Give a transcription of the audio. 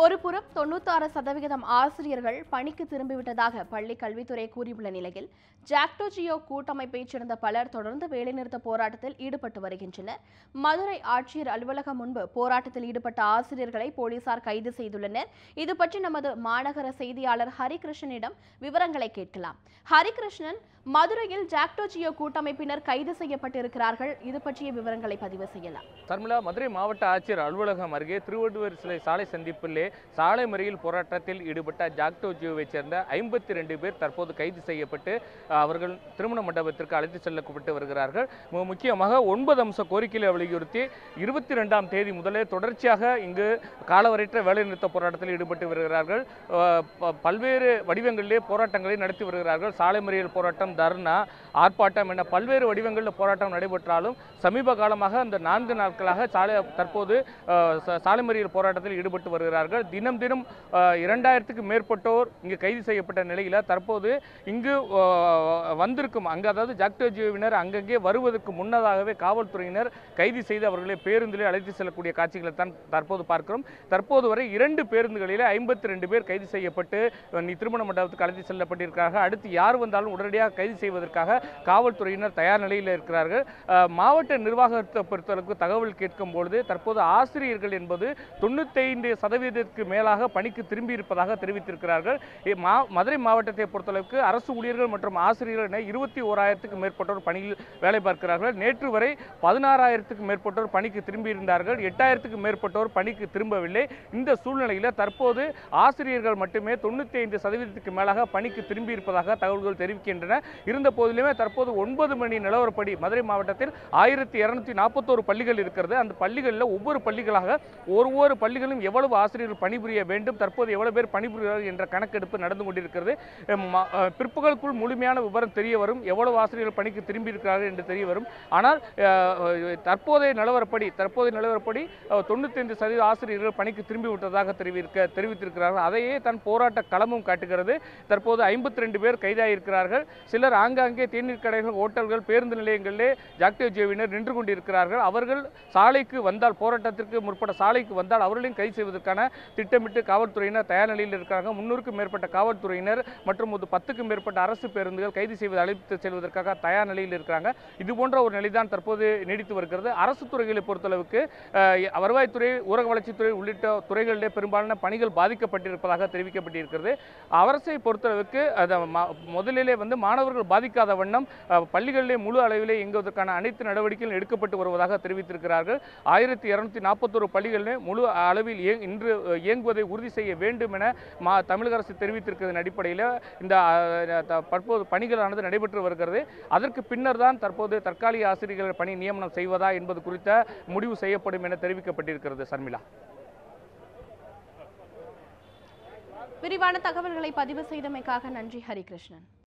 ஒருபுறம் தொண்ணூத்தாறு சதவிகிதம் ஆசிரியர்கள் பணிக்கு திரும்பிவிட்டதாக பள்ளி கல்வித்துறை கூறியுள்ள நிலையில் ஜாக்டோ ஜியோ கூட்டமைப்பைச் சேர்ந்த பலர் தொடர்ந்து வேலைநிறுத்த போராட்டத்தில் ஈடுபட்டு வருகின்றனர். மதுரை ஆட்சியர் அலுவலகம் முன்பு போராட்டத்தில் ஈடுபட்ட ஆசிரியர்களை போலீசார் கைது செய்துள்ளனர். இது பற்றி நமது மாநகர செய்தியாளர் ஹரிகிருஷ்ணனிடம் விவரங்களை கேட்கலாம். ஹரிகிருஷ்ணன் மதுரையில் ஜாக்டோ ஜியோ கூட்டமைப்பினர் கைது செய்யப்பட்டிருக்கிறார்கள். இது பற்றிய விவரங்களை பதிவு செய்யலாம். சர்மிளா மதுரை மாவட்ட ஆட்சியர் அலுவலகம் அருகே திருவள்ளுவர் சிலை சாலை சந்திப்பிலே சாலை மறியல் போராட்டத்தில் ஈடுபட்ட ஜாக்டோ ஜியோவைச் சேர்ந்த ஐம்பத்தி ரெண்டு பேர் தற்போது கைது செய்யப்பட்டு அவர்கள் திருமண மண்டபத்திற்கு அழைத்து செல்லப்பட்டு வருகிறார்கள். முக்கியமாக ஒன்பது அம்ச கோரிக்கைகளை வலியுறுத்தி இருபத்தி ரெண்டாம் தேதி முதலே தொடர்ச்சியாக இங்கு காலவரையற்ற வேலைநிறுத்த போராட்டத்தில் ஈடுபட்டு வருகிறார்கள். பல்வேறு வடிவங்களிலே போராட்டங்களை நடத்தி வருகிறார்கள். சாலை மறியல் போராட்டம் தர்ணா ஆர்ப்பாட்டம் என பல்வேறு வடிவங்களில் போராட்டம் நடைபெற்றாலும் சமீப காலமாக அந்த நான்கு நாட்களாக சாலை தற்போது சாலை மறியல் போராட்டத்தில் ஈடுபட்டு வருகிறார்கள். தினம் தினம் இரண்டாயிரத்துக்கு மேற்பட்டோர் இங்கு கைது செய்யப்பட்ட நிலையில் தற்போது இங்கு வந்திருக்கும் அங்கு அதாவது ஜாக்டோஜியோவினர் அங்கங்கே வருவதற்கு முன்னதாகவே காவல்துறையினர் கைது செய்து அவர்களை பேருந்திலே அழைத்து செல்லக்கூடிய காட்சிகளை தான் தற்போது பார்க்கிறோம். தற்போது வரை இரண்டு பேருந்துகளில் ஐம்பத்தி ரெண்டு பேர் கைது செய்யப்பட்டு திருமண மண்டபத்துக்கு அழைத்து செல்லப்பட்டிருக்கிறார்கள். அடுத்து யார் வந்தாலும் உடனடியாக கைது செய்வதற்காக காவல்துறையினர் தயார் நிலையில் இருக்கிறார்கள். மாவட்ட நிர்வாகத்தை பொறுத்தளவுக்கு தகவல் கேட்கும் பொழுது தற்போது ஆசிரியர்கள் என்பது தொண்ணூத்தைந்து சதவீத சதவீதத்திற்கு மேலாக பணிக்கு திரும்பி இருப்பதாக தெரிவித்திருக்கிறார்கள். மா மதுரை மாவட்டத்தை பொறுத்தளவுக்கு அரசு ஊழியர்கள் மற்றும் ஆசிரியர்கள் என இருபத்தி ஓராயிரத்துக்கு மேற்பட்டோர் பணியில் வேலை பார்க்கிறார்கள். நேற்று வரை பதினாறாயிரத்துக்கு மேற்பட்டோர் பணிக்கு திரும்பி இருந்தார்கள். எட்டாயிரத்துக்கு மேற்பட்டோர் பணிக்கு திரும்பவில்லை. இந்த சூழ்நிலையில் தற்போது ஆசிரியர்கள் மட்டுமே தொண்ணூற்றி ஐந்து சதவீதத்துக்கு மேலாக பணிக்கு திரும்பி இருப்பதாக தகவல்கள் தெரிவிக்கின்றன. இருந்த போதிலுமே தற்போது ஒன்பது மணி நிலவரப்படி மதுரை மாவட்டத்தில் ஆயிரத்தி இரநூத்தி நாற்பத்தோரு பள்ளிகள் இருக்கிறது. அந்த பள்ளிகளில் ஒவ்வொரு பள்ளிகளாக ஒவ்வொரு பள்ளிகளும் எவ்வளவு பணிபுரிய வேண்டும். தற்போது எவ்வளவு பேர் பணிபுரிகிறார்கள் என்ற கணக்கெடுப்பு நடந்து கொண்டிருக்கிறது. பிற்புகளுக்குள் பிற்பகலுக்குள் முழுமையான விவரம் தெரிய வரும். எவ்வளவு ஆசிரியர்கள் பணிக்கு திரும்பியிருக்கிறார்கள் என்று தெரிய வரும். ஆனால் தற்போதைய நிலவரப்படி தற்போதைய நிலவரப்படி தொண்ணூத்தைந்து சதவீத ஆசிரியர்கள் பணிக்கு திரும்பி விட்டதாக தெரிவிக்க தெரிவித்திருக்கிறார்கள். அதையே தன் போராட்ட களமும் காட்டுகிறது. தற்போது ஐம்பத்தி ரெண்டு பேர் கைதாகியிருக்கிறார்கள் சிலர் ஆங்காங்கே தேநீர் கடைகள் ஓட்டல்கள் பேருந்து நிலையங்களிலே ஜாக்டிவ் ஜேவினர் நின்று கொண்டிருக்கிறார்கள். அவர்கள் சாலைக்கு வந்தால் போராட்டத்திற்கு முற்பட சாலைக்கு வந்தால் அவர்களையும் கைது செய்வதற்கான திட்டமிட்டு காவல்துறையினர் தயார் நிலையில் இருக்கிறாங்க முன்னூறுக்கும் மேற்பட்ட காவல்துறையினர் மற்றும் ஒரு பத்துக்கும் மேற்பட்ட அரசு பேருந்துகள் கைது செய்வது அழைத்து செல்வதற்காக தயார் நிலையில் இருக்கிறாங்க இது போன்ற ஒரு நிலைதான் தற்போது நீடித்து வருகிறது. அரசு துறைகளை பொறுத்தளவுக்கு வருவாய்த்துறை ஊரக வளர்ச்சித்துறை உள்ளிட்ட துறைகளிலே பெரும்பாலான பணிகள் பாதிக்கப்பட்டிருப்பதாக தெரிவிக்கப்பட்டிருக்கிறது. அரசை பொறுத்தளவுக்கு முதலிலே வந்து மாணவர்கள் பாதிக்காத வண்ணம் பள்ளிகளிலே முழு அளவிலே இயங்குவதற்கான அனைத்து நடவடிக்கைகளும் எடுக்கப்பட்டு வருவதாக தெரிவித்திருக்கிறார்கள். ஆயிரத்தி இரநூத்தி நாற்பத்தொரு பள்ளிகளிலே முழு அளவில் இன்று இயங்குவதை உறுதி செய்ய வேண்டும் என மா தமிழக அரசு தெரிவித்திருக்கிறதன் அடிப்படையில். இந்த த- தற்போது பணிகளானது நடைபெற்று வருகிறது. அதற்கு பின்னர் தான் தற்போது தற்காலிக ஆசிரியர்கள் பணி நியமனம் செய்வதா என்பது குறித்த முடிவு செய்யப்படும் என தெரிவிக்கப்பட்டிருக்கிறது சர்மிளா. விரிவான தகவல்களை பதிவு செய்தமைக்காக நன்றி ஹரிகிருஷ்ணன்.